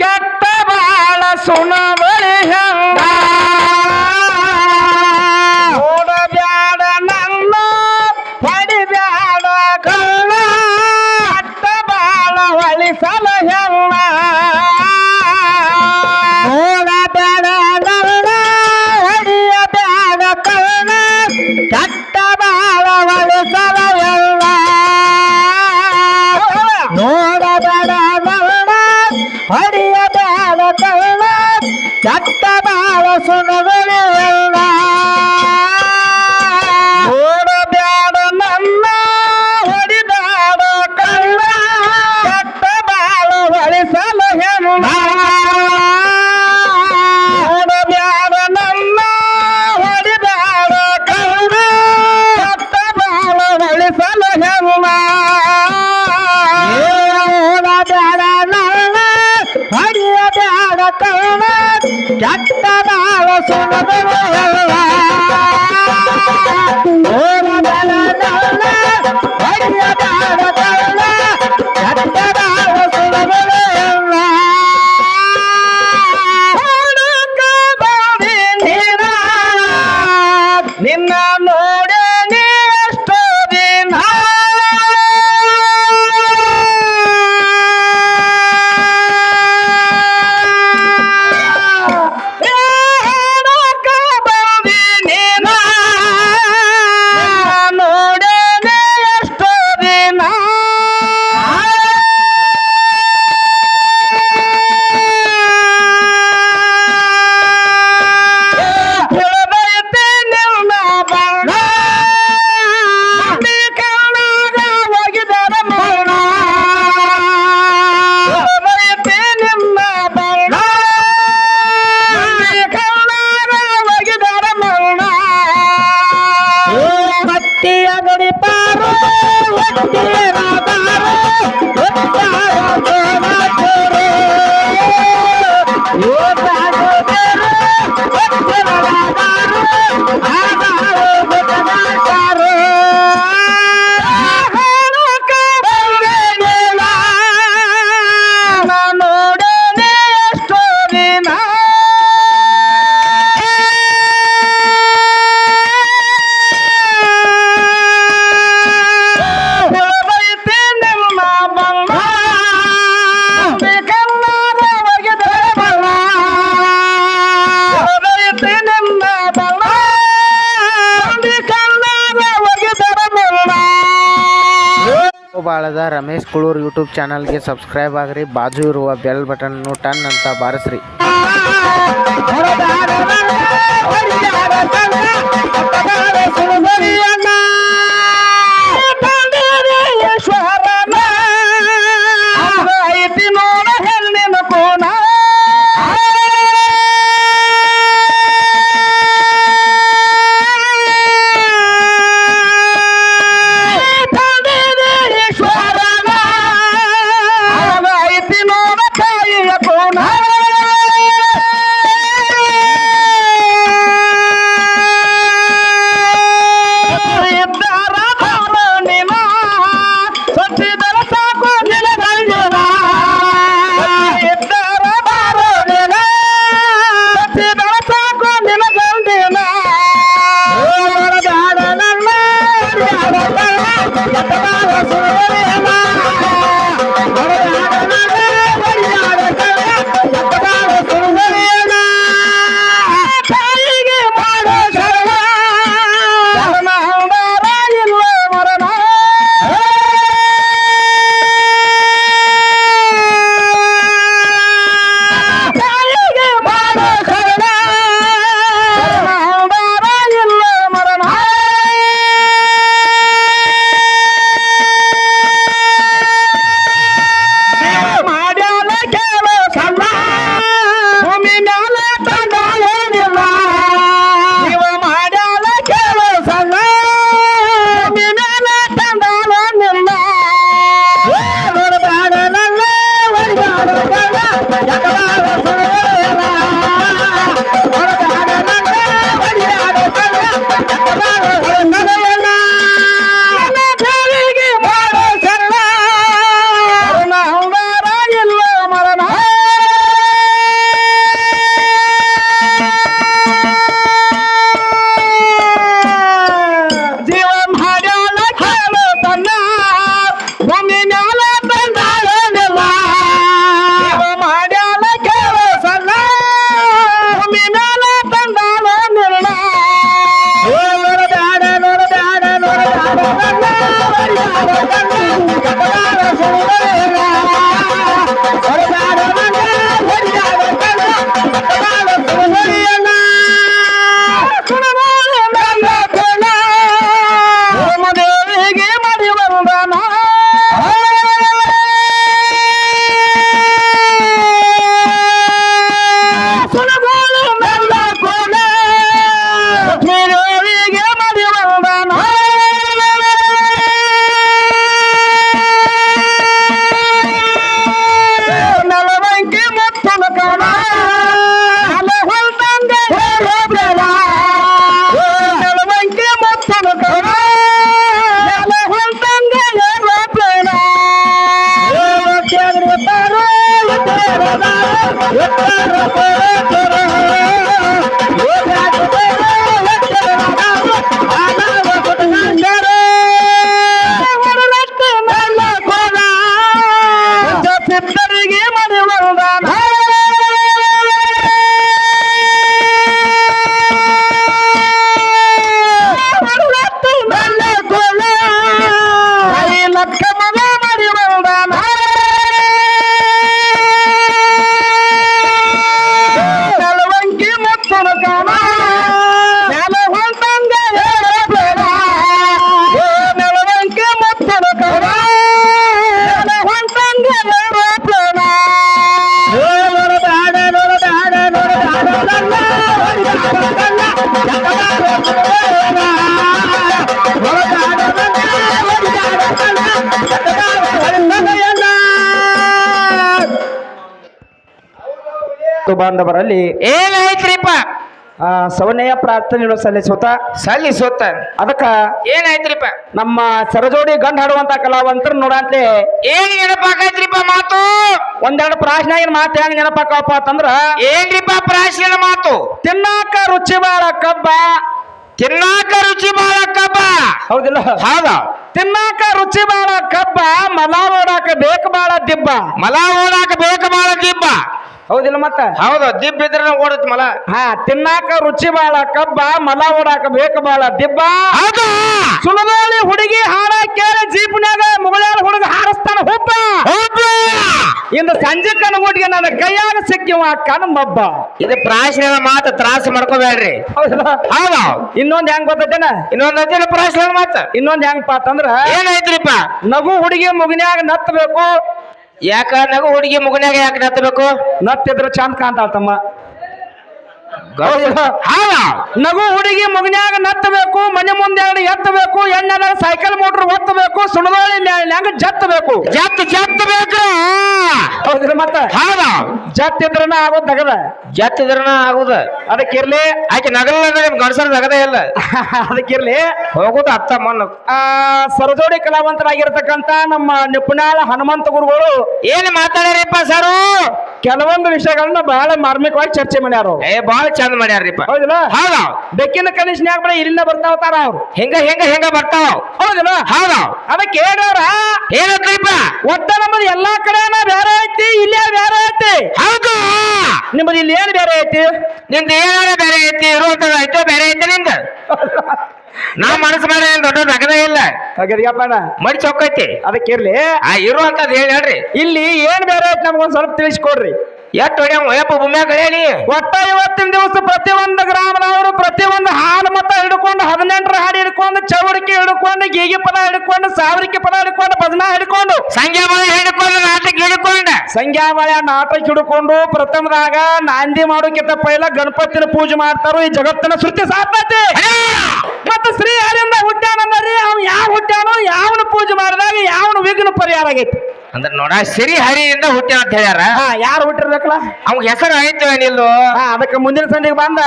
ಕೆಟ್ಟ ಬಾಳ ಸುನಬಳಿ ಹೆಂಗ? সোনার Vai, vai, vai, vai. बाद Ramesh Kulur YouTube channel subscribe आगे बाजू बेल बटन टन अंत बारस रही ಸಿದ್ಧರಿಗೆ ಮನೆ ಬಾಂಧವರಲ್ಲಿ ಏನಾಯ್ತ್ರಿಪ್ಪ ಸವನೆಯ ಪ್ರಾರ್ಥನೆಯನ್ನು ಸಲ್ಲಿಸುತ್ತ ಸಲ್ಲಿಸುತ್ತ. ಅದಕ್ಕ ಏನಾಯ್ತ್ರಿಪ್ಪ? ನಮ್ಮ ಸರಜೋಡಿ ಗಂಡ ಹಾಡುವಂತ ಕಲಾವಂತರ ನೋಡಂತೆ ಏನ್ ನೆನಪಾಕೈತ್ರಿಪ್ಪ ಮಾತು? ಒಂದೆರಡು ಪ್ರಾಶ್ನಾಗಿನ ಮಾತು ಹೆಂಗ್ ನೆನಪಾಕಪ್ಪ ಅಂತಂದ್ರ ಏನ್ರಿಪ್ಪ ಪ್ರಾಶ್ನ ಮಾತು? ತಿನ್ನಾಕ ರುಚಿ ಬಾಳ ಕಬ್ಬ. ತಿನ್ನಾಕ ರುಚಿ ಬಾಳ ಕಬ್ಬ. ಹೌದಿಲ್ಲ? ಹೌದ? ತಿನ್ನಾಕ ರುಚಿ ಬಾಳ ಕಬ್ಬ ಮಲ ಓಡಾಕ ಬೇಕು ಬಾಳ ದಿಬ್ಬ. ಮಲ ಓಡಾಕ ಬೇಕು ಬಾಳ ದಿಬ್ಬ. ಹೌದಿಲ್ಲ ಮತ್ತ? ಹೌದು ದಿಬ್ಬ ಇದ್ರೆ ಓಡತ್ ಮಲ. ಹಾ ತಿನ್ನಾಕ ರುಚಿ ಬಾಳ ಕಬ್ಬ ಮಲ ಓಡಾಕ ಬೇಕು ಬಾಳ. ದಿಬ್ಬ ಹೌದು! ಸುಳದೋಳಿ ಹುಡುಗಿ ಹಾಡ ಕೇಳಿ ಜೀಪ್ನಾಗ ಮುಗಳಾಳ ಹುಡುಗ ಹಾರಸ್ತಾನ ಹುಬ್ಬ. ಇಂದ ಸಂಜೆ ಕನಗುಡ್ಗೆ ನನ್ನ ಕೈಯಾಗ ಸಿಕ್ಕಿವ ಕಣ್ಮಬ್ಬ ಇದು ಪ್ರಾಶ್ನ ಮಾತು ತ್ರಾಸ ಮಾಡ್ಕೋಬೇಡ್ರಿ. ಹೌದು? ಇನ್ನೊಂದ್ ಹೆಂಗ್ ಗೊತ್ತೇನ ಇನ್ನೊಂದ್ ಅದೇನ ಪ್ರಾಶ್ನ ಮಾತು. ಇನ್ನೊಂದ್ ಹೆಂಗಪ್ಪ ಅಂತಂದ್ರ ಏನಾಯ್ತ್ರಿಪ್ಪ? ನಗು ಹುಡುಗಿ ಮುಗಿನ್ಯಾಗ ನತ್ತಬೇಕು ಯಾಕ ನಗು ಹುಡುಗಿ ಮುಗನ್ಯಾಗ ಯಾಕೆ ನತ್ತಬೇಕು ನತ್ತಿದ್ರೆ ಚಂದ ಕಾಣ್ತಾಳ ತಮ್ಮ. ನಗು ಹುಡುಗಿ ಮಗನ್ಯಾಗ ನತ್ತಬೇಕು ಮನೆ ಮುಂದೆ ಎರಡು ಎತ್ತಬೇಕು ಎಣ್ಣೆದ ಸೈಕಲ್ ಮೋಟ್ರ್ ಒತ್ತಬೇಕು ಸುಣದೋಳಿ ನ್ಯಾಂಗ ಜತ್ತಬೇಕು. ಜತ್ ಜತ್ ಬೇಕು ಹೌದಿಲ್ಲ ಮತ್ತ? ಹೌದು ಜತ್ ಇದ್ರನ ಆಗೋದ್ ನಗದ? ಜತ್ ಇದ್ರನ ಆಗುದ. ಅದಕ್ಕಿರ್ಲಿ ಆಕೆ ನಗಲ್ಲ ಗಂಡಸರ ನಗದೇ ಇಲ್ಲ. ಅದಕ್ಕಿರ್ಲಿ ಹೋಗುದು ಅತ್ತ ಮಣ್ಣು. ಆ ಸರಜೋಡಿ ಕಲಾವಂತರಾಗಿರ್ತಕ್ಕಂತ ನಮ್ಮ ನಿಪುಣಾಳ ಹನುಮಂತ ಗುರುಗಳು ಏನ್ ಮಾತಾಡ್ಯಾರಪ್ಪ ಸರ್? ಕೆಲವೊಂದು ವಿಷಯಗಳನ್ನ ಬಹಳ ಮಾರ್ಮಿಕವಾಗಿ ಚರ್ಚೆ ಮಾಡ್ಯಾರ. ಏ ಬಾಳ ಚಂದ ಮಾಡ್ಯಾರ್ರಿಪ್ಪ. ಹೌದಾ ಹೌದು. ಬೆಕ್ಕಿನ ಕನಿಷ್ನ್ಯಾಗ ಬರೀ ಇಲ್ಲಿಂದ ಬರ್ತಾವತಾರ ಅವ್ರು. ಹೆಂಗ ಹೆಂಗ ಹೆಂಗ ಬರ್ತಾವ? ಹೌದಿಲ್ಲ? ಹೌದಾ. ಅದಕ್ಕೆ ಹೇಳೋರ ಏನಂತ್ರಿಪ್ಪ ಒಟ್ಟ ನಮ್ಮದು ಎಲ್ಲಾ ಕಡೆನ ಬೇರೆ ಐತಿ ಇಲ್ಲೇ ಬೇರೆ ಐತಿ. ಹೌದು. ನಿಮ್ಮದು ಇಲ್ಲಿ ಏನ್ ಬೇರೆ ಐತಿ? ನಿಮ್ದು ಏನಾರ ಬೇರೆ ಐತಿ ಇರುವಂತದ ಐತೋ ಬೇರೆ ಐತಿ ನಿಂದ ನಾ ಮನಸ್ಸು ಮಾಡಿ ಏನ್ ದೊಡ್ಡ ನಗದೇ ಇಲ್ಲ. ಮಡಿ ಚೌಕೈತಿ ಅದಕ್ಕಿರ್ಲಿ ಆ ಇರುವಂತದ್ ಹೇಳಿ ಹೇಳ್ರಿ. ಇಲ್ಲಿ ಏನ್ ಬೇರೆ ಐತಿ ನಮ್ಗೊಂದ್ ಸ್ವಲ್ಪ ತಿಳಿಸ್ಕೊಡ್ರಿ. ಎಷ್ಟ್ ಹೊಡ್ಯಾವ ಯಪ್ಪ ಭೂಮ್ಯಾಗ ಹೇಳಿ? ಒಟ್ಟ ಇವತ್ತಿನ ದಿವಸ ಪ್ರತಿಯೊಂದು ಗ್ರಾಮದವರು ಪ್ರತಿಯೊಂದು ಹಾಲು ಮತ ಹಿಡ್ಕೊಂಡು ಹದಿನೆಂಟರ ಹಾಡು ಹಿಡ್ಕೊಂಡು ಚೌಡಿಕೆ ಹಿಡ್ಕೊಂಡು ಗೀಗಿ ಪದ ಹಿಡ್ಕೊಂಡು ಸಾವಿರಿಕೆ ಪದ ಹಿಡ್ಕೊಂಡು ಭಜನಾ ಹಿಡ್ಕೊಂಡು. ಸಂಜೆ ಮಳೆ ಹಿಡ್ಕೊಂಡು ನಾಟಕ ಹಿಡ್ಕೊಂಡ. ಸಂಧ್ಯಾಮಳೆ ನಾಟಕ ಹಿಡ್ಕೊಂಡು ಪ್ರಥಮದಾಗ ನಾಂದಿ ಮಾಡೋಕ್ಕಿಂತ ಪೈಲ ಗಣಪತಿನ ಪೂಜೆ ಮಾಡ್ತಾರೋ ಈ ಜಗತ್ತಿನ ಸೃಷ್ಟಿ ಸಾಧ್ಯತೆ ಮತ್ತೆ ಶ್ರೀ ಹರಿಂದ ಹುಟ್ಟ್ಯಾನಂದ್ರಿ ಅವ್ನು ಯಾವ ಹುಟ್ಟ್ಯಾನೋ ಯಾವನ ಪೂಜೆ ಮಾಡಿದಾಗ ಯಾವನ ವಿಘ್ನ ಪರಿಹಾರ ಆಗೈತಿ? ಅಂದ್ರ ನೋಡ ಸಿರಿ ಹರಿಯಿಂದ ಹುಟ್ಟಿ ಅಂತ ಹೇಳ್ಯಾರ. ಹಾ ಯಾರು ಹುಟ್ಟಿರ್ಬೇಕಲ್ಲ? ಅವ್ಗ ಹೆಸರು ಆಯ್ತು ಏನಿಲ್ಲ. ಹಾ ಅದಕ್ಕೆ ಮುಂದಿನ ಸಂಧಿಗೆ ಬಂದ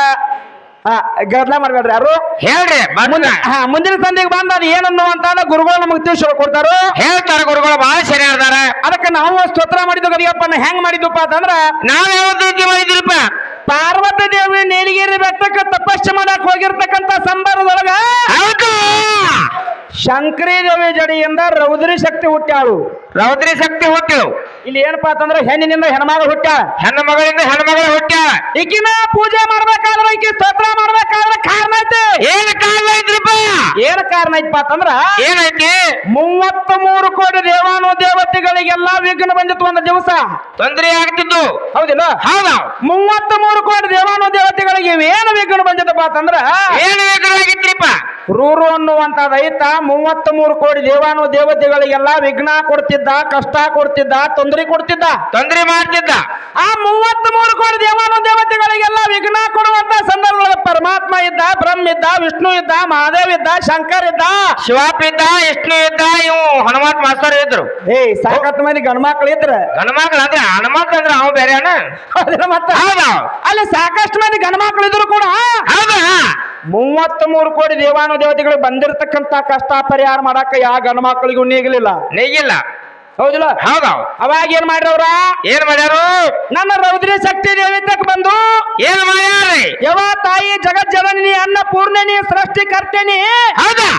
ಹಾ ಗದ್ಲ ಮಾಡ್ಬೇಡ್ರಿ ಯಾರು? ಹೇಳ್ರಿ ಮುಂದೆ ಹಾ ಮುಂದಿನ ಸಂಧಿಗೆ ಬಂದ ಅದು ಏನನ್ನು ಅಂತ ಗುರುಗಳು ನಮಗೆ ತಿಳಿಸಿ ಕೊಡ್ತಾರು. ಹೇಳ್ತಾರ ಗುರುಗಳು ಬಹಳ ಸರಿ ಹೇಳ್ತಾರ ಅದಕ್ಕೆ ನಾವು ಸ್ತೋತ್ರ ಮಾಡಿದ್ದು ಗದಿಯಪ್ಪನ ಹೆಂಗ್ ಮಾಡಿದ್ವಪ್ಪ ಅಂತಂದ್ರ ನಾವ್ ಯಾವತ್ತು ಮಾಡಿದ್ರಪ್ಪ ಪಾರ್ವತಿ ದೇವಿ ನೀಲಗಿರಿ ಬೆಟ್ಟಕ್ಕ ತಪಸ್ಸು ಮಾಡಕ್ ಹೋಗಿರ್ತಕ್ಕಂತ ಸಂದರ್ಭದೊಳಗ ಹೌದು. ಶಂಕರಿ ದೇವಿ ಜಡಿಯಿಂದ ರೌದ್ರಿ ಶಕ್ತಿ ಹುಟ್ಟ್ಯಾಳು. ರೌದ್ರಿ ಶಕ್ತಿ ಹುಟ್ಟಿವು ಇಲ್ಲಿ ಏನಪ್ಪಾ ಅಂತಂದ್ರೆ ಹೆಣ್ಣಿನಿಂದ ಹೆಣ್ಮಗ ಹುಟ್ಟ ಹೆಣ್ಣು ಮಗಳಿಂದ ಹೆಣ್ಮಗಳ ಹುಟ್ಟ ಈಕಿನ ಪೂಜೆ ಮಾಡ್ಬೇಕಾದ್ರೆ ಈಕಿ ಸ್ತೋತ್ರ ಮಾಡ್ಬೇಕಾದ್ರೆ ಕಾರಣ ಐತೆ. ಏನ್ ಕಾರಣ ಐತ್ರಿಪ್ಪ? ಏನ್ ಕಾರಣ ಐತಪ್ಪ ಅಂತಂದ್ರ ಏನೈತಿ ಮೂವತ್ತ ಮೂರು ಕೋಟಿ ದೇವಾನು ದೇವತೆಗಳಿಗೆಲ್ಲ ವಿಘ್ನ ಬಂದಿತ್ತು ಒಂದು ದಿವಸ. ತೊಂದರೆ ಆಗ್ತಿದ್ದು. ಹೌದಿಲ್ಲ? ಹೌದ. ಮೂವತ್ತ ಮೂರು ಕೋಟಿ ದೇವಾನು ದೇವತೆಗಳಿಗೆ ಏನು ವಿಘ್ನ ಬಂದಿತ್ತಪ್ಪ ಅಂತಂದ್ರ ಏನ್ ಆಗಿತ್ರಿಪ್ಪ? ರೂರು ಅನ್ನುವಂತ ರೈತ ಮೂವತ್ತ ಮೂರು ಕೋಟಿ ದೇವಾನು ದೇವತೆಗಳಿಗೆಲ್ಲ ವಿಘ್ನ ಕೊಡ್ತಿದ್ದ ಕಷ್ಟ ಕೊಡ್ತಿದ್ದ ತೊಂದರೆ ಕೊಡ್ತಿದ್ದ. ತೊಂದರೆ ಮಾಡ್ತಿದ್ದ. ಆ ಮೂವತ್ತ್ ಮೂರು ಕೋಟಿ ದೇವಾನು ದೇವತೆಗಳಿಗೆಲ್ಲ ವಿಘ್ನ ಕೊಡುವಂತ ಸಂದರ್ಭದಲ್ಲಿ ಪರಮಾತ್ಮ ಇದ್ದ ಬ್ರಹ್ಮ ಇದ್ದ ವಿಷ್ಣು ಇದ್ದ ಮಹಾದೇವ್ ಇದ್ದ ಶಂಕರ್ ಇದ್ದ. ಶಿವಾಪ್ ಇದ್ದ ವಿಷ್ಣು ಇದ್ದ ಇವು ಹನುಮಂತ ಮಾಸ್ತರ್ ಇದ್ರು. ಏ ಸಾಕತ್ ಮಂದಿ ಗಣಮಕ್ಳು ಇದ್ರ. ಗಣಮಕ್ಳು ಅಂದ್ರೆ ಹನುಮಂತ ಅಂದ್ರೆ ಅವ್ ಬೇರೆ ಮತ್ತೆ? ಅಲ್ಲಿ ಸಾಕಷ್ಟು ಮಂದಿ ಗಣಮಕ್ಳು ಇದ್ರು ಕೂಡ. ಹೌದಾ ಮೂವತ್ತ ಮೂರು ಕೋಟಿ ದೇವಾನು ದೇವತೆಗಳು ಬಂದಿರತಕ್ಕಂತ ಕಷ್ಟ ಪರಿಹಾರ ಮಾಡಾಕ ಯಾವ ಗಂಡ್ಮಕ್ಳಿಗೂ ನೀಗಲಿಲ್ಲ. ನೆಯ್ಯಿಲ್ಲ ಹೌದಿಲ್ಲ? ಹೌದ. ಅವಾಗ ಏನ್ ಮಾಡ್ರವ್ರ ಏನ್ ಮಾಡ್ಯಾರು? ನನ್ನ ರೌದ್ರಿ ಶಕ್ತಿ ದೇವಿ ಬಂದು ಏನ್ ಮಾಡ್ಯಾರಿ ಯವ ತಾಯಿ ಜಗಜ್ಜನನಿ ಅನ್ನ ಪೂರ್ಣನಿ ಸೃಷ್ಟಿಕರ್ತನಿ ಹೌದಾ?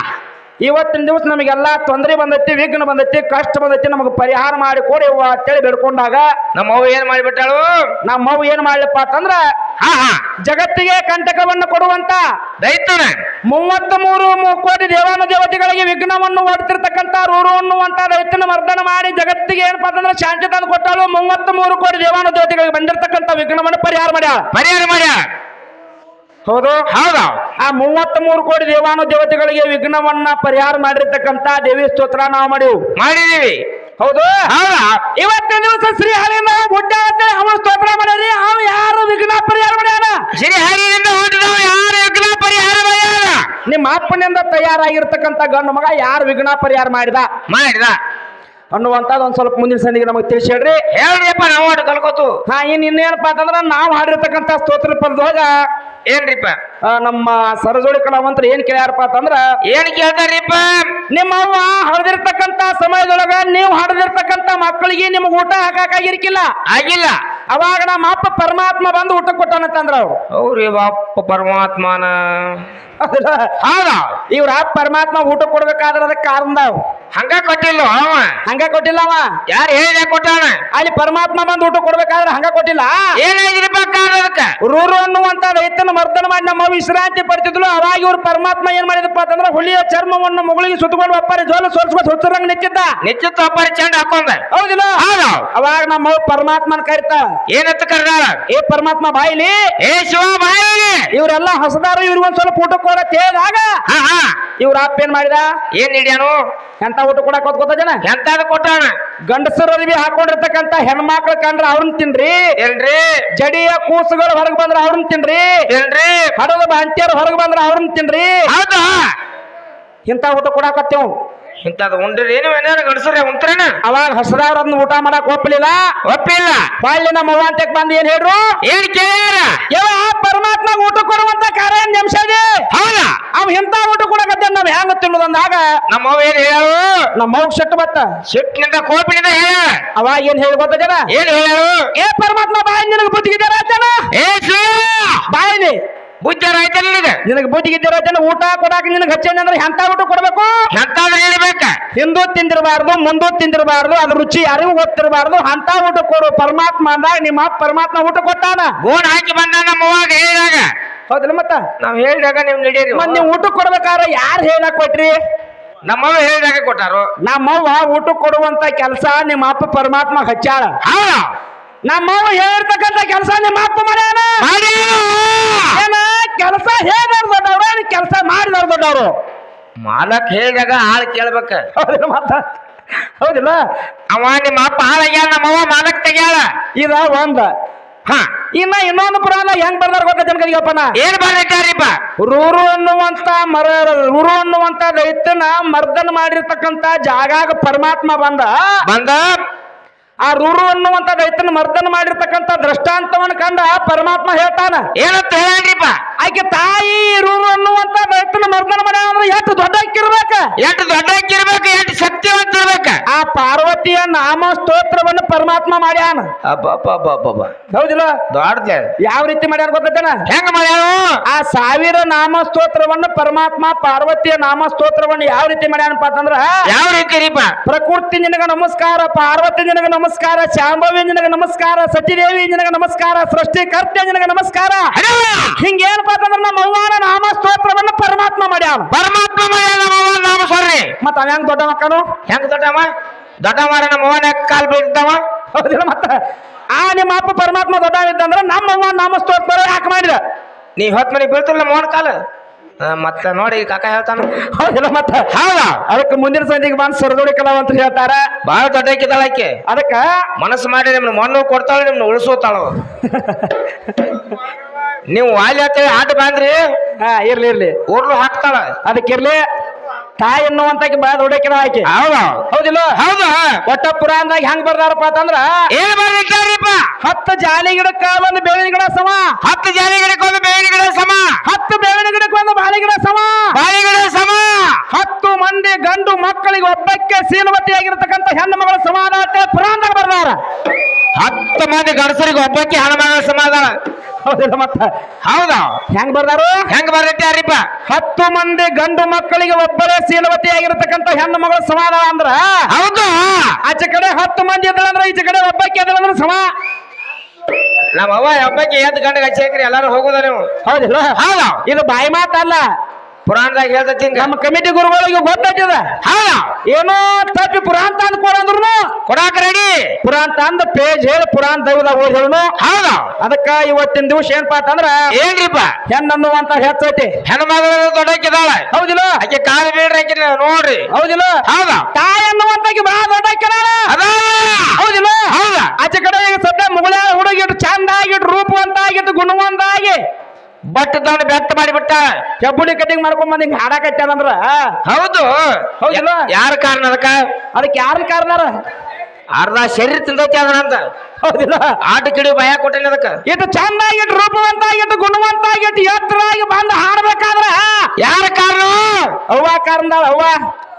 ಇವತ್ತಿನ ದಿವಸ ನಮಗೆಲ್ಲ ತೊಂದರೆ ಬಂದೈತಿ ವಿಘ್ನ ಬಂದೈತಿ ಕಷ್ಟ ಬಂದೈತಿ ನಮಗೆ ಪರಿಹಾರ ಮಾಡಿ ಕೊಡಿ ಅಂತ ಅಂತೇಳಿ ಬೇಡ್ಕೊಂಡಾಗ ನಮ್ಮ ಅವ್ವ ಏನ್ ಮಾಡಿಬಿಟ್ಟಾಳು? ನಮ್ಮ ಮಗು ಏನ್ ಮಾಡ್ಲಪ್ಪ ಅಂತಂದ್ರ ಜಗತ್ತಿಗೆ ಕಂಟಕವನ್ನು ಕೊಡುವಂತ ದೈತ್ಯನೇ ಮೂವತ್ತ್ ಮೂರು ಕೋಟಿ ದೇವಾನು ದೇವತೆಗಳಿಗೆ ವಿಘ್ನವನ್ನು ಓಡ್ತಿರ್ತಕ್ಕಂಥ ರೂರು ಅನ್ನುವಂತ ದೈತ್ಯನ ಮರ್ದನ ಮಾಡಿ ಜಗತ್ತಿಗೆ ಏನಪ್ಪಾ ಅಂತಂದ್ರೆ ಶಾಂತಿ ತಂದು ಕೊಟ್ಟಾಳು. ಮೂವತ್ತ್ ಮೂರು ಕೋಟಿ ದೇವಾನು ದೇವತೆಗಳಿಗೆ ಬಂದಿರತಕ್ಕಂತ ವಿಘ್ನವನ್ನು ಪರಿಹಾರ ಮಾಡ್ಯಾಳ. ಪರಿಹಾರ ಮಾಡ್ಯಾರ ಹೌದು. ಹೌದಾ. ಆ ಮೂವತ್ತ್ ಮೂರು ಕೋಟಿ ದೇವಾನು ದೇವತೆಗಳಿಗೆ ವಿಘ್ನವನ್ನ ಪರಿಹಾರ ಮಾಡಿರ್ತಕ್ಕಂತ ದೇವಿ ಸ್ತೋತ್ರ ನಾವು ಮಾಡಿವು. ಮಾಡಿದೀವಿ. ಹೌದು. ಇವತ್ತಿನ ದಿವಸ ಶ್ರೀ ಹರಿನ ಗುಡ್ಡ ಅಂತ ಅವನು ಸ್ತೋತ್ರ ಮಾಡ್ಯಾರಿ ಅವ ಯಾರು ವಿಘ್ನ ಪರಿಹಾರ ಮಾಡ್ಯಾನ? ಶ್ರೀ ಹರಿಯಿಂದ ಹುಟ್ಟಿದವ ಯಾರು ವಿಘ್ನ ಪರಿಹಾರ ಮಾಡ್ಯಾರ ನಿಮ್ಮ ಅಪ್ಪನಿಂದ ತಯಾರಾಗಿರ್ತಕ್ಕಂತ ಗಂಡು ಮಗ ಯಾರು ವಿಘ್ನ ಪರಿಹಾರ ಮಾಡಿದ? ಮಾಡಿದ. ಅನ್ನುವಂಥದ್ದು ಒಂದ್ ಸ್ವಲ್ಪ ಮುಂದಿನ ಸಂದಿಗೆ ನಮಗೆ ತಿಳಿಸಿ ಹೇಳ್ರಿ ಹೇಳ್ರಿಪ್ಪ ನಾವು ಹಾಡು ಕಲ್ಕೋತು. ಹಾ ಇನ್ ಇನ್ನೇನಪ್ಪ ಅಂತಂದ್ರ ನಾವು ಹಾಡಿರ್ತಕ್ಕಂಥ ಸ್ತೋತ್ರ ಪದದೊಳಗ ಏನ್ರಿಪ್ಪ? ನಮ್ಮ ಸರಜೋಳಿ ಕಲಾವಂತರು ಏನ್ ಕೇಳ್ಯಾರಪ್ಪ ಅಂತಂದ್ರ ಏನ್ ಕೇಳ್ತಾರಿಪ್ಪ ನಿಮ್ಮ ಅವ್ವ ಹಡ್ದಿರ್ತಕ್ಕಂತ ಸಮಯದೊಳಗ ನೀವು ಹಡ್ದಿರ್ತಕ್ಕಂತ ಮಕ್ಕಳಿಗೆ ನಿಮ್ಗೆ ಊಟ ಹಾಕಾಗಿರ್ಕಿಲ್ಲ ಆಗಿಲ್ಲ. ಅವಾಗ ನಮ್ಮ ಅಪ್ಪ ಪರಮಾತ್ಮ ಬಂದು ಊಟ ಕೊಟ್ಟಾನಂತಂದ್ರ ಅವ್ರು. ಅವ್ರಿ ಬಾಪ ಪರಮಾತ್ಮನ. ಹೌದಾ? ಇವ್ರ ಪರಮಾತ್ಮ ಊಟ ಕೊಡ್ಬೇಕಾದ್ರ ಅದಕ್ಕೆ ಕಾರಣ ಹಂಗ ಕೊಟ್ಟಿಲ್ಲ ಅವ? ಹಂಗ ಕೊಟ್ಟಿಲ್ಲ ಅವ. ಯಾರು ಹೇಗೆ ಕೊಟ್ಟಾನ? ಅಲ್ಲಿ ಪರಮಾತ್ಮ ಬಂದು ಊಟ ಕೊಡ್ಬೇಕಾದ್ರೆ ಹಂಗ ಕೊಟ್ಟಿಲ್ಲ. ಅದಕ್ಕ ರೂರು ಅನ್ನುವಂತ ರೈತನ ಮರ್ದನ ಮಾಡಿ ನಮ್ಮ ವಿಶ್ರಾಂತಿ ಪಡ್ತಿದ್ಲು. ಅವಾಗ ಇವ್ರ ಪರಮಾತ್ಮ ಏನ್ ಮಾಡಿದಪ್ಪ ಅಂತಂದ್ರೆ ಹುಲಿಯ ಚರ್ಮವನ್ನು ಮುಗಳಿಗೆ ಸುತ್ತಕೊಂಡು ಒಪ್ಪಾರಿ ಜೋಲ ಸೋರ್ಸ್ಕೊಂಡು ಸುತ್ತರಂಗ್ ನಿಂತಿದ್ದ. ನಿಶ್ಚಿತ ಒಪ್ಪಾರಿ ಚಂಡ ಹಾಕೊಂಡ. ಹೌದಿಲ್ಲ? ಹೌದು. ಅವಾಗ ನಮ್ಮ ಪರಮಾತ್ಮನ ಕರಿತ ಏನತ್ತ ಕರ್ದಾಳ? ಏ ಪರಮಾತ್ಮ ಬಾಯಿಲಿ ಏ ಶಿವ ಬಾಯಿಲಿ. ಇವರೆಲ್ಲ ಹೊಸದಾರು ಇವ್ರಿಗೊಂದ್ ಸ್ವಲ್ಪ ಊಟ ಹಾ ಹಾ. ಇವ್ರ ಅಪ್ಪ ಏನ್ ಮಾಡಿದ? ಏನ್ ಹಿಡಿಯಾನು ಎಂತ ಊಟ ಕೊಡಕ್ ಗೊತ್ತ ಜನ? ಎಂತ ಕೊಟ್ಟಾನ? ಗಂಡಸರ ಅರಿವಿ ಹಾಕೊಂಡಿರ್ತಕ್ಕಂತ ಹೆಣ್ಮಕ್ಳು ಕಂಡ್ರ ಅವ್ರನ್ ತಿನ್ರಿ. ಏನ್ರಿ? ಜಡಿಯ ಕೂಸುಗಳು ಹೊರಗ್ ಬಂದ್ರ ಅವ್ರನ್ ತಿನ್ರಿ. ಏನ್ರಿ? ಹಡದ ಬಾಂತಿಯರು ಹೊರಗ್ ಬಂದ್ರ ಅವ್ರನ್ ತಿನ್ರಿ. ಹೌದಾ? ಇಂತ ಊಟ ಕೊಡಾಕತ್ತೇವ್ ಇಂತದ ಉಂಡ್ರಿ ಏನು ಏನಾರ ಗಂಡಸ್ರೆ ಉಂಟ್ರೇನ? ಅವಾಗ ಹಸದಾರ ಅದನ್ನ ಊಟ ಮಾಡಕ್ ಒಪ್ಪಲಿಲ್ಲ ಒಪ್ಪಿಲ್ಲ. ಹೊಳ್ಳಿ ನಮ್ಮ ಅವ್ವಂತಕ್ ಬಂದು ಏನ್ ಹೇಳ್ರು? ಏನ್ ಕೇಳ್ಯಾರ? ಯಾವ ಪರಮಾತ್ಮ ಊಟ ಕೊಡುವಂತ ಕಾರ್ಯ ನಿಮಿಷದಿ ಹೌದಾ ಅವ್ ಇಂತ ಊಟ ಕೊಡಕತ್ತೆ ನಾವ್ ಹೆಂಗ ತಿನ್ನೋದಂದಾಗ ನಮ್ಮ ಏನ್ ಹೇಳು ನಮ್ಮ ಶೆಟ್ಟ ಶೆಟ್ಟು ಬತ್ತ. ಸಿಟ್ಟಿನಿಂದ ಕೋಪಿನಿಂದ ಹೇಳ ಅವಾಗ ಏನ್ ಹೇಳಿ ಗೊತ್ತ ಜನ? ಏನ್ ಹೇಳು ಏ ಪರಮಾತ್ಮ ಬಾಯಿ ನಿನಗೆ ಬುದ್ಧಿಗಿದ್ದಾರ ಜನ ಏ ಬಾಯಿಲಿ ಬುದ್ಧಾರ ಆಯ್ತ ನಿನಗೆ? ನಿನಗೆ ಬುದ್ಧಿಗಿದ್ದಾರ ಜನ ಊಟ ಕೊಡಾಕ ನಿನಗೆ ಹಚ್ಚೇನೆ ಅಂದ್ರೆ ಎಂತ ಊಟ ಕೊಡಬೇಕು? ಎಂತಾದ್ರೆ ಹೇಳ್ಬೇಕ. ಹಿಂದೂ ತಿಂದಿರಬಾರ್ದು ಮುಂದೂ ತಿಂದಿರಬಾರ್ದು ಅದ್ರ ರುಚಿ ಯಾರಿಗೂ ಗೊತ್ತಿರಬಾರ್ದು ಅಂತ ಊಟ ಕೊಡು ಪರಮಾತ್ಮ ಅಂದಾಗ ನಿಮ್ಮ ಪರಮಾತ್ಮ ಊಟ ಕೊಟ್ಟಾನ? ಗೋಣ ಹಾಕಿ ಬಂದ ನಮ್ಮ ಹೇಳಿದಾಗ. ಹೌದಿಲ್ಲ ಮತ್ತ? ನಾವ್ ಹೇಳಿದಾಗ ನೀವು ನಡೀರಿ. ಮತ್ ನೀವು ಊಟ ಕೊಡ್ಬೇಕಾದ್ರೆ ಯಾರು ಹೇಳಕ್ ಕೊಟ್ರಿ? ನಮ್ಮವ್ವ ಹೇಳಿದಾಗ ಕೊಟ್ಟಾರು. ನಮ್ಮವ್ವ ಊಟ ಕೊಡುವಂತ ಕೆಲಸ ನಿಮ್ಮ ಅಪ್ಪ ಪರಮಾತ್ಮ ಹಚ್ಚಾಳ. ನಮ್ಮವ್ ನಮ್ಮವ್ವ ಹೇಳಿರ್ತಕ್ಕಂಥ ಕೆಲಸ ನಿಮ್ಮ ಅಪ್ಪ ಮಾಡ್ಯಾನ ಏನ? ಕೆಲಸ ಹೇಳಿದವ್ರು ದೊಡ್ಡವ್ರು ಕೆಲಸ ಮಾಡಿದವ್ರು ದೊಡ್ಡವರು ಮಾಲಕ್ ಹೇಳಿದಾಗ ಆಳ್ ಕೇಳ್ಬೇಕ. ಹೌದಿಲ್ಲ ಮತ್ತ ಹೌದಿಲ್ಲ? ಅವ ನಿಮ್ಮ ಅಪ್ಪ ಹಾಳಾಗ್ಯಾಳ ನಮ್ಮವ್ವ ಮಾಲಕ್ ತೆಗ್ಯಾಳ. ಇದ ಒಂದ. ಹ. ಇನ್ನ ಇನ್ನೊಂದು ಪುರಾಣ ಹೆಂಗ್ ಬರ್ದಾರ ಗೊತ್ತ ಜನಕರಿಗಪ್ಪನ ಏನ್ ಬರ್ಲಿಕ್ಕಾರಿಪ್ಪ ರೂರು ಅನ್ನುವಂತ ಮರ ರೂರು ಅನ್ನುವಂತ ದೈತ್ಯನ ಮರ್ದನ್ ಮಾಡಿರ್ತಕ್ಕಂತ ಜಾಗಾಗ ಪರಮಾತ್ಮ ಬಂದ. ಬಂದ? ಆ ರೂರು ಅನ್ನುವಂತ ದೈತ್ಯನ ಮರ್ದನ ಮಾಡಿರ್ತಕ್ಕಂತ ದೃಷ್ಟಾಂತವನ್ನು ಕಂಡ ಪರಮಾತ್ಮ ಹೇಳ್ತಾನ ಏನಂತ ಹೇಳ್ರಿಪ್ಪ ಆಕೆ ತಾಯಿ ರೂರು ಅನ್ನುವಂತ ದೈತ್ಯನ ಮರ್ದನ ಮಾಡ್ಯಾನ ಅಂದ್ರೆ ಎಷ್ಟು ದೊಡ್ಡ ಹಾಕಿರ್ಬೇಕ ಎಷ್ಟು ದೊಡ್ಡ ಹಾಕಿರ್ಬೇಕು ಎಷ್ಟು ಶಕ್ತಿವಂತ ಇರ್ಬೇಕ ಆ ಪಾರ್ವತಿಯ ನಾಮ ಸ್ತೋತ್ರವನ್ನು ಪರಮಾತ್ಮ ಮಾಡ್ಯಾನ. ಹೌದಿಲ್ಲ? ದೊಡ್ಡ ಯಾವ ರೀತಿ ಮಾಡ್ಯಾನ ಗೊತ್ತೇನ ಹೆಂಗ ಮಾಡ್ಯಾನ? ಆ ಸಾವಿರ ನಾಮ ಸ್ತೋತ್ರವನ್ನು ಪರಮಾತ್ಮ ಪಾರ್ವತಿಯ ನಾಮ ಸ್ತೋತ್ರವನ್ನು ಯಾವ ರೀತಿ ಮಾಡ್ಯಾನಪ್ಪ ಅಂತಂದ್ರ ಯಾವ ರೀತಿ ರೀಪ ಪ್ರಕೃತಿ ನಿನಗ ನಮಸ್ಕಾರ ಪಾರ್ವತಿ ನಿನಗ ನಮಸ್ಕಾರ ಶಾಂಭವಿ ನಿನಗ ನಮಸ್ಕಾರ ಸತಿದೇವಿ ನಿನಗ ನಮಸ್ಕಾರ ಸೃಷ್ಟಿಕರ್ತೆ ನಿನಗ ನಮಸ್ಕಾರ. ಹಿಂಗೇನಪ್ಪ ಅಂದ್ರೆ ನಮ್ಮ ಅವ್ವನ ನಾಮ ಸ್ತೋತ್ರವನ್ನ ಪರಮಾತ್ಮ ಮಾಡ್ಯಾವ. ಪರಮಾತ್ಮ ಮಾಡ್ಯಾನ ನಾಮ ಮತ್ತ ಅವ ಹೆಂಗ್ ದೊಡ್ಡ ಮಕ್ಕನು ಹೆಂಗ್ ದೊಡ್ಡವ? ದೊಡ್ಡ ಮಾರ ನಮ್ಮ ಅವ್ವನ ಕಾಲ್ ಬೀಳ್ತಾವ? ಹೌದಿಲ್ಲ ಮತ್ತ? ಆ ನಿಮ್ಮ ಅಪ್ಪ ಪರಮಾತ್ಮ ದೊಡ್ಡ ಇದ್ದಂದ್ರ ನಮ್ಮ ಅವ್ವ ನಾಮ ಸ್ತೋತ್ರ ಯಾಕೆ ಮಾಡಿದ? ನೀ ಹೊತ್ತು ಮನೆಗೆ ಬೀಳ್ತಿಲ್ಲ ನಮ್ಮ ಅವ್ವನ ಕಾಲ? ಮತ್ತ ನೋಡಿ ಕಾಕ ಹೇಳ್ತಾನ. ಹೌದಿಲ್ಲ ಮತ್ತ. ಹೌದಾ? ಅದಕ್ಕೆ ಮುಂದಿನ ಸಂಜೆಗೆ ಬಂದು ಸರದೋಡಿ ಅಂತ ಹೇಳ್ತಾರ. ಬಹಳ ದೊಡ್ಡ ಆಕೆ. ಅದಕ್ಕ? ಮನಸ್ಸು ಮಾಡಿ ನಿಮ್ನ ಮಣ್ಣು ಕೊಡ್ತಾಳೆ ನಿಮ್ನ ಉಳಿಸೋತಾಳ. ನೀವು ವಾಲಿ ಆಟ ಬಂದ್ರಿ ಹಾ ಇರ್ಲಿ ಇರ್ಲಿ. ಊರ್ಲು ಹಾಕ್ತಾಳ. ಅದಕ್ಕಿರ್ಲಿ ತಾಯಿ ಎನ್ನುವಂತಾಕಿ ಬಾ ಹೊಡಕಿನ ಆಕೆ ಹೌದಾ. ಹೌದಿಲ್ಲ? ಹೌದು. ಒಟ್ಟ ಪುರಾಣದಾಗ ಹೆಂಗ್ ಬರ್ದಾರಪ್ಪ ಅಂತಂದ್ರ ಏನ್ ಬರ್ದಿಟ್ಟಾರಿಪ್ಪ ಹತ್ತು ಜಾಲಿ ಗಿಡಕ್ಕ ಒಂದು ಬೇವಿನ ಗಿಡ ಸಮ. ಹತ್ತು ಜಾಲಿಗಳಿಗೆ ಒಂದು ಬೇವಿನ ಗಿಡ ಸಮ. ಹತ್ತು ಬೇವಿನ ಗಿಡಕ್ಕ ಒಂದು ಬಾಳೆ ಗಿಡ ಸಮ. ಬಾಳೆ ಗಿಡ ಸಮ. ಮಂದಿ ಗಂಡು ಮಕ್ಕಳಿಗೆ ಒಬ್ಬಕ್ಕೆ ಶೀಲವತಿಯಾಗಿರ್ತಕ್ಕಂಥ ಹೆಣ್ಣು ಮಗಳ ಸಮಾಧಾನ ಅಂತ ಪುರಾಣದಾಗ ಬರ್ದಾರ. ಹತ್ತು ಮಂದಿ ಗಂಡಸರಿಗೆ ಒಬ್ಬಕ್ಕೆ ಮಗಳ ಸಮಾಧಾನ. ಹೌದಿಲ್ಲ ಮತ್ತ? ಹೌದಾ? ಹೆಂಗ್ ಬರ್ದಾರು? ಹೆಂಗ್ ಬರ್ತೈತಿ ಯಾರಿಪ್ಪ? ಹತ್ತು ಮಂದಿ ಗಂಡು ಮಕ್ಕಳಿಗೆ ಒಬ್ಬರೇ ಶೀಲವತಿಯಾಗಿರ್ತಕ್ಕಂಥ ಹೆಣ್ಣು ಮಗಳ ಸಮಾಧಾನ ಅಂದ್ರ ಹೌದು. ಆಚೆ ಕಡೆ ಹತ್ತು ಮಂದಿ ಇದ್ರೆ ಈಚೆ ಕಡೆ ಒಬ್ಬಕ್ಕೆ ಇದ್ದಳಂದ್ರ ಸಮ ನಮ್ಮ ಅವ್ವ ಒಬ್ಬಕ್ಕೆ ಎದ್ದು ಗಂಡ ಹಚ್ಚಿ ಎಲ್ಲಾರು ಹೋಗುದ ನೀವು. ಹೌದಿಲ್ಲ? ಹೌದಾ? ಇದು ಬಾಯಿ ಮಾತಲ್ಲ. ಪುರಾಣದಾಗ ಹೇಳ್ತೈತಿ ನಮ್ಮ ಕಮಿಟಿ ಗುರುಗಳಿಗೆ ಗೊತ್ತಾಗ್ತದ ಏನೋ ತಪ್ಪಿ ಪುರಾಣ ತಂದು ಕೊಡಂದ್ರು ಕೊಡಾಕ ರೆಡಿ ಪುರಾಣ ತಂದ ಪೇಜ್ ಹೇಳಿ ಪುರಾಣ ದೈವದಾಗ ಓದಿ ಹೌದಾ. ಅದಕ್ಕ ಇವತ್ತಿನ ದಿವಸ ಏನಪ್ಪಾ ಅಂದ್ರ? ಏನ್ರಿಪ್ಪ? ಹೆಣ್ಣನ್ನುವಂತ ಹೆಚ್ಚೈತಿ ಹೆಣ್ಮಗಳು ದೊಡ್ಡಕ್ಕಿದಾಳ ಹೌದಿಲ್ಲ? ಆಕೆ ಕಾಲು ಬೀಳ್ರಿ ಆಕೆ ನೋಡ್ರಿ. ಹೌದಿಲ್ಲ? ಹೌದ. ತಾಯಿ ಅನ್ನುವಂತ ಬಹಳ. ಅದ? ಹೌದಿಲ್ಲ? ಹೌದಾ. ಆಚೆ ಕಡೆ ಸದ್ಯ ಮುಗಳ ಹುಡುಗಿಟ್ಟು ಚಂದ ಆಗಿಟ್ಟು ರೂಪವಂತ ಆಗಿಟ್ಟು ಗುಣವಂತ ಆಗಿ ಬಟ್ ದಂಡ ಬೆತ್ತ ಮಾಡಿಬಿಟ್ಟ. ಹೆಬ್ಬುಳಿ ಕಟಿಂಗ್ ಮಾಡ್ಕೊಂಡ್ ಬಂದ್ ಹಿಂಗ್ ಹಾಡಾಕತ್ತಾನಂದ್ರ ಹೌದು. ಹೌದಿಲ್ಲ? ಯಾರ ಕಾರಣ ಅದಕ್ಕ? ಅದಕ್ಕೆ ಯಾರ ಕಾರಣ ಅರ್ಧ ಶರೀರ ತಿಂದೈತಿ ಅದನ್ನಂತ ಹೌದಿಲ್ಲ? ಆಟ ಕಿಡಿ ಭಯ ಕೊಟ್ಟಿಲ್ಲ ಅದಕ್ಕ. ಇಟ್ಟು ಚಂದ ಇಟ್ಟು ರೂಪವಂತ ಇಟ್ಟು ಗುಣವಂತ ಇಟ್ಟು ಎತ್ತರಾಗಿ ಬಂದು ಹಾಡ್ಬೇಕಾದ್ರ ಯಾರ ಕಾರಣ? ಅವ್ವ ಕಾರಣದಾಳ ಅವ್ವ.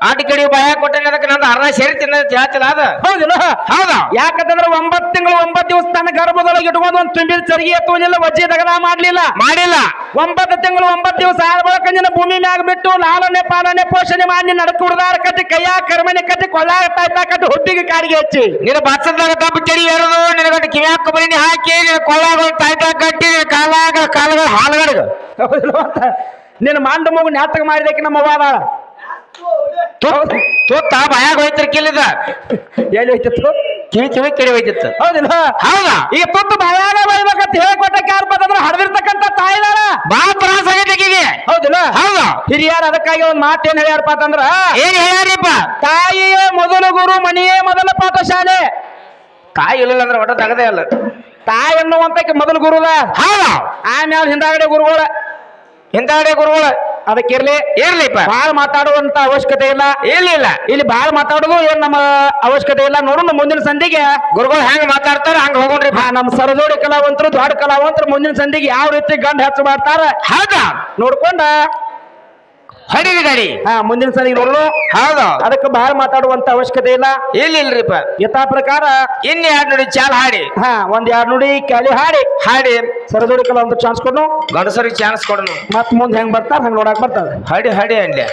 ಆಟ ಕಡಿ ಭಯ ಕೊಟ್ಟಂಗ ಅದಕ್ಕೆ ನಂದು ಅರ್ಧ ಸೇರಿ ತಿನ್ನ ಹೇಳ್ತಿಲ್ಲ ಅದ. ಹೌದಿಲ್ಲ? ಹೌದಾ. ಯಾಕಂತಂದ್ರೆ ಒಂಬತ್ತು ತಿಂಗಳು ಒಂಬತ್ತು ದಿವಸ ತನ್ನ ಗರ್ಭದೊಳಗೆ ಇಟ್ಕೊಂಡು ಒಂದು ತುಂಬಿದ ಚರಿಗೆ ಎತ್ತುವುದಿಲ್ಲ ವಜ್ಜೆ ದಗದ ಮಾಡ್ಲಿಲ್ಲ. ಮಾಡಿಲ್ಲ. ಒಂಬತ್ತು ತಿಂಗಳು ಒಂಬತ್ತು ದಿವಸ ಆದ ಬಳಿಕ ನಿನ್ನ ಭೂಮಿ ಮ್ಯಾಗ ಬಿಟ್ಟು ಲಾಲನೆ ಪಾಲನೆ ಪೋಷಣೆ ಮಾಡಿ ನಡಕ ಹುಡ್ದಾರ ಕಟ್ಟಿ ಕೈಯ ಕರ್ಮನೆ ಕಟ್ಟಿ ಕೊಳ್ಳಾಗ ತಾಯ್ತಾ ಕಟ್ಟಿ ಹುಟ್ಟಿಗೆ ಕಾಡಿಗೆ ಹಚ್ಚಿ. ನಿನ್ನ ಬಚ್ಚದಾಗ ತಪ್ಪು ಚಡಿ ಎಳೆದು ನಿನಗಟ್ಟು ಕಿವ್ಯಾಕ ಬರೀನಿ ಹಾಕಿ ನಿನ್ನ ಕೊಳ್ಳಾಗ ತಾಯ್ತಾ ಕಟ್ಟಿ ನಿನ್ನ ಕಾಲಾಗ ಕಾಲಗಳ ಹಾಲುಗಳಿಗೆ? ನಿನ್ನ ಮಾಂಡ ಮಗು ನಾಟಕ ಮಾಡಿದಕ್ಕೆ ನಮ್ಮ ಅವ್ವ ಅದಾಳ. ಅದಕ್ಕಾಗಿ ಒಂದ್ ಹೋಯ್ತಿರ್ ಏನ್ ಎಲ್ಲಿ ಹೋಯ್ತಿತ್ತು ಕಿವಿ ಕಿವಿ ಕಿಡಿ ಹೋಯ್ತಿತ್ತು. ಹೌದಿಲ್ಲ? ಹೌದಾ? ಈ ತುತ್ತು ಬಾಯಾಗ ಬೈಬೇಕಂತ ಹೇಳ್ಕೊಟ್ಟಕ್ಕೆ ಯಾರು ಬಂದ್ರೆ ಹಡದಿರ್ತಕ್ಕಂಥ ತಾಯಿದಾಳ ಬಾ ತ್ರಾಸ ಆಗೈತೆ ಹೌದಿಲ್ಲ? ಹೌದಾ. ಹಿರಿಯರು ಅದಕ್ಕಾಗಿ ಒಂದು ಮಾತೇನು ಹೇಳ್ಯಾರಪ್ಪ ಅಂತಂದ್ರ ಏನ್ ಹೇಳ್ಯಾರಿಪ್ಪ? ತಾಯಿಯೇ ಮೊದಲು ಗುರು ಮನೆಯೇ ಮೊದಲ ಪಾಠಶಾಲೆ. ತಾಯಿ ಇಲ್ಲ ಅಂದ್ರೆ ಒಟ್ಟ ತಗದೇ ಅಲ್ಲ ತಾಯಿ ಅನ್ನುವಂತಕ್ಕೆ ಮೊದಲು ಗುರುದ. ಹೌದಾ. ಆಮೇಲೆ ಹಿಂದಾಗಡೆ ಗುರುಗಳ. ಹಿಂದಾಗಡೆ ಗುರುಗಳು. ಅದಕ್ಕಿರ್ಲಿ ಇರ್ಲಿಪ್ಪ ಬಾಳ ಮಾತಾಡುವಂತ ಅವಶ್ಯಕತೆ ಇಲ್ಲ. ಇಲ್ಲ ಇಲ್ಲ. ಇಲ್ಲಿ ಬಾಳ ಮಾತಾಡೋದು ಏನ್ ನಮ್ಮ ಅವಶ್ಯಕತೆ ಇಲ್ಲ. ನೋಡೋಣ ಮುಂದಿನ ಸಂಧಿಗೆ. ಗುರುಗಳು ಹೆಂಗ್ ಮಾತಾಡ್ತಾರ ಹಂಗ ಹೋಗೋಣ್ರಿ ಹಾ ನಮ್ಮ ಸರದೋಡಿ ಕಲಾವಂತರು ದೊಡ್ಡ ಕಲಾವಂತರು ಮುಂದಿನ ಸಂಧಿಗೆ ಯಾವ ರೀತಿ ಗಂಡ ಹೆಚ್ಚು ಮಾಡ್ತಾರ ಹೌದಾ? ನೋಡ್ಕೊಂಡ. ಗಾಡಿ. ಹಾ ಮುಂದಿನ ಸಲ ನೋಡೋಣ. ಹೌದು. ಅದಕ್ಕೆ ಬಹಳ ಮಾತಾಡುವಂತ ಅವಶ್ಯಕತೆ ಇಲ್ಲ. ಇಲ್ಲ ಇಲ್ರಿಪ್ಪ ಯಥಾ ಪ್ರಕಾರ ಇನ್ನ ಎರಡು ನುಡಿ ಚಾಲ್ ಹಾಡಿ. ಹಾ ಒಂದ್ ಎರಡು ನುಡಿ ಕ್ಯಾಲಿ ಹಾಡಿ. ಹಾಡಿ. ಸರಜೋಡಿ ಒಂದು ಚಾನ್ಸ್ ಕೊಡ್ನು. ಗಂಡಸರಿಗೆ ಚಾನ್ಸ್ ಕೊಡನು. ಮತ್ ಮುಂದೆ ಹೆಂಗ್ ಬರ್ತಾರ ಹಂಗ್ ನೋಡಕ್ ಬರ್ತಾರ. ಹಾಡಿ ಹಾಡಿ ಅಂಡ್ಯ.